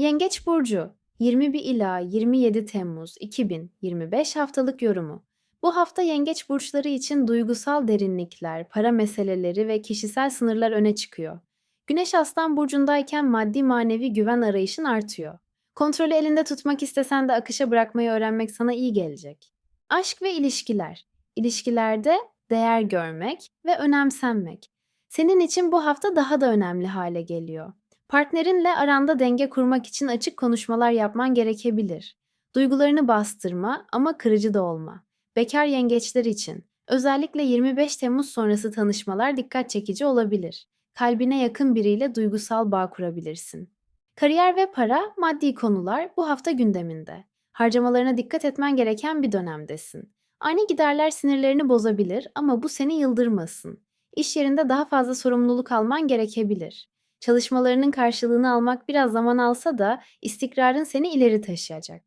Yengeç burcu 21 ila 27 Temmuz 2025 haftalık yorumu. Bu hafta yengeç burçları için duygusal derinlikler, para meseleleri ve kişisel sınırlar öne çıkıyor. Güneş Aslan burcundayken maddi manevi güven arayışın artıyor. Kontrolü elinde tutmak istesen de akışa bırakmayı öğrenmek sana iyi gelecek. Aşk ve ilişkiler. İlişkilerde değer görmek ve önemsenmek. Senin için bu hafta daha da önemli hale geliyor. Partnerinle aranda denge kurmak için açık konuşmalar yapman gerekebilir. Duygularını bastırma ama kırıcı da olma. Bekar yengeçler için özellikle 25 Temmuz sonrası tanışmalar dikkat çekici olabilir. Kalbine yakın biriyle duygusal bağ kurabilirsin. Kariyer ve para, maddi konular bu hafta gündeminde. Harcamalarına dikkat etmen gereken bir dönemdesin. Ani giderler sinirlerini bozabilir ama bu seni yıldırmasın. İş yerinde daha fazla sorumluluk alman gerekebilir. Çalışmalarının karşılığını almak biraz zaman alsa da istikrarın seni ileri taşıyacak.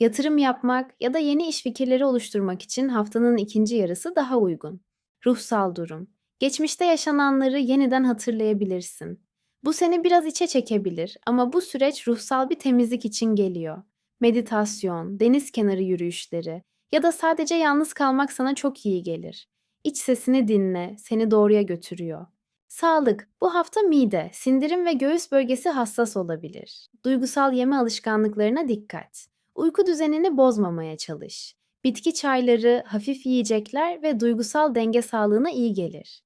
Yatırım yapmak ya da yeni iş fikirleri oluşturmak için haftanın ikinci yarısı daha uygun. Ruhsal durum. Geçmişte yaşananları yeniden hatırlayabilirsin. Bu seni biraz içe çekebilir ama bu süreç ruhsal bir temizlik için geliyor. Meditasyon, deniz kenarı yürüyüşleri ya da sadece yalnız kalmak sana çok iyi gelir. İç sesini dinle, seni doğruya götürüyor. Sağlık. Bu hafta mide, sindirim ve göğüs bölgesi hassas olabilir. Duygusal yeme alışkanlıklarına dikkat. Uyku düzenini bozmamaya çalış. Bitki çayları, hafif yiyecekler ve duygusal denge sağlığına iyi gelir.